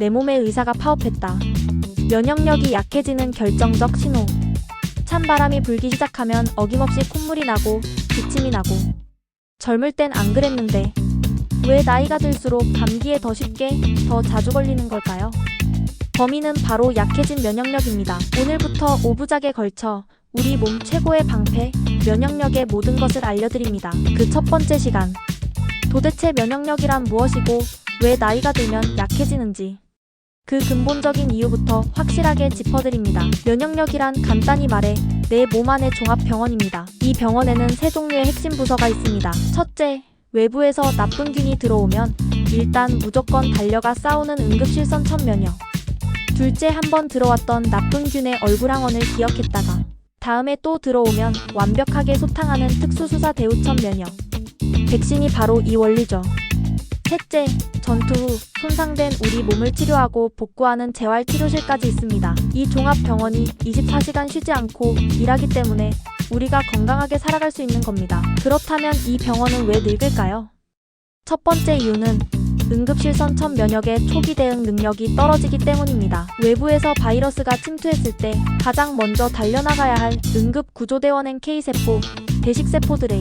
내 몸의 의사가 파업했다. 면역력이 약해지는 결정적 신호. 찬 바람이 불기 시작하면 어김없이 콧물이 나고 기침이 나고. 젊을 땐 안 그랬는데 왜 나이가 들수록 감기에 더 쉽게 더 자주 걸리는 걸까요? 범인은 바로 약해진 면역력입니다. 오늘부터 5부작에 걸쳐 우리 몸 최고의 방패, 면역력의 모든 것을 알려드립니다. 그 첫 번째 시간. 도대체 면역력이란 무엇이고 왜 나이가 들면 약해지는지. 그 근본적인 이유부터 확실하게 짚어드립니다. 면역력이란 간단히 말해 내 몸 안의 종합병원입니다. 이 병원에는 세 종류의 핵심 부서가 있습니다. 첫째, 외부에서 나쁜 균이 들어오면 일단 무조건 달려가 싸우는 응급실선 천면역. 둘째, 한번 들어왔던 나쁜 균의 얼굴항원을 기억했다가 다음에 또 들어오면 완벽하게 소탕하는 특수수사 대우천 면역. 백신이 바로 이 원리죠. 셋째, 전투 후 손상된 우리 몸을 치료하고 복구하는 재활치료실까지 있습니다. 이 종합병원이 24시간 쉬지 않고 일하기 때문에 우리가 건강하게 살아갈 수 있는 겁니다. 그렇다면 이 병원은 왜 늙을까요? 첫 번째 이유는 응급실 선천 면역의 초기 대응 능력이 떨어지기 때문입니다. 외부에서 바이러스가 침투했을 때 가장 먼저 달려나가야 할 응급 구조대원 NK세포, 대식세포들의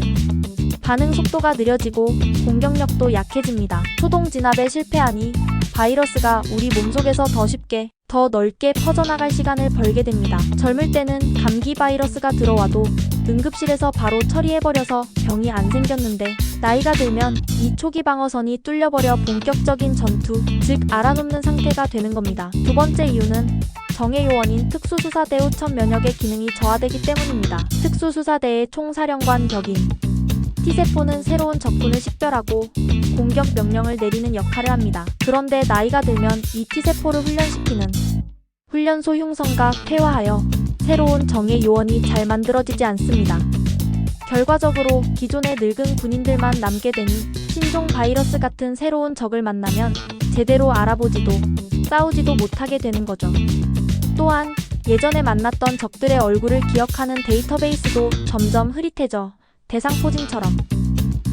반응 속도가 느려지고 공격력도 약해집니다. 초동 진압에 실패하니 바이러스가 우리 몸속에서 더 쉽게 더 넓게 퍼져나갈 시간을 벌게 됩니다. 젊을 때는 감기 바이러스가 들어와도 응급실에서 바로 처리해버려서 병이 안 생겼는데 나이가 들면 이 초기 방어선이 뚫려버려 본격적인 전투, 즉 알아눕는 상태가 되는 겁니다. 두 번째 이유는 정예 요원인 특수수사대 우천 면역의 기능이 저하되기 때문입니다. 특수수사대의 총사령관 격인 T세포는 새로운 적군을 식별하고 공격 명령을 내리는 역할을 합니다. 그런데 나이가 들면 이 T세포를 훈련시키는 훈련소 흉성과 퇴화하여 새로운 정예 요원이 잘 만들어지지 않습니다. 결과적으로 기존의 늙은 군인들만 남게 되니 신종 바이러스 같은 새로운 적을 만나면 제대로 알아보지도 싸우지도 못하게 되는 거죠. 또한 예전에 만났던 적들의 얼굴을 기억하는 데이터베이스도 점점 흐릿해져 대상포진처럼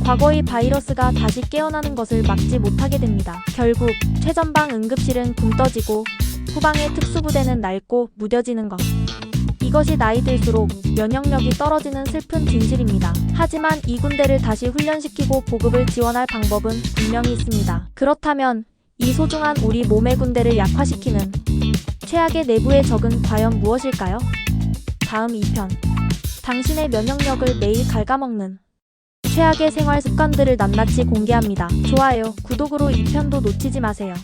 과거의 바이러스가 다시 깨어나는 것을 막지 못하게 됩니다. 결국 최전방 응급실은 굶 떠지고 후방의 특수부대는 낡고 무뎌지는 것. 이것이 나이 들수록 면역력이 떨어지는 슬픈 진실입니다. 하지만 이 군대를 다시 훈련시키고 보급을 지원할 방법은 분명히 있습니다. 그렇다면 이 소중한 우리 몸의 군대를 약화시키는 최악의 내부의 적은 과연 무엇일까요? 다음 2편. 당신의 면역력을 매일 갉아먹는 최악의 생활 습관들을 낱낱이 공개합니다. 좋아요, 구독으로 2편도 놓치지 마세요.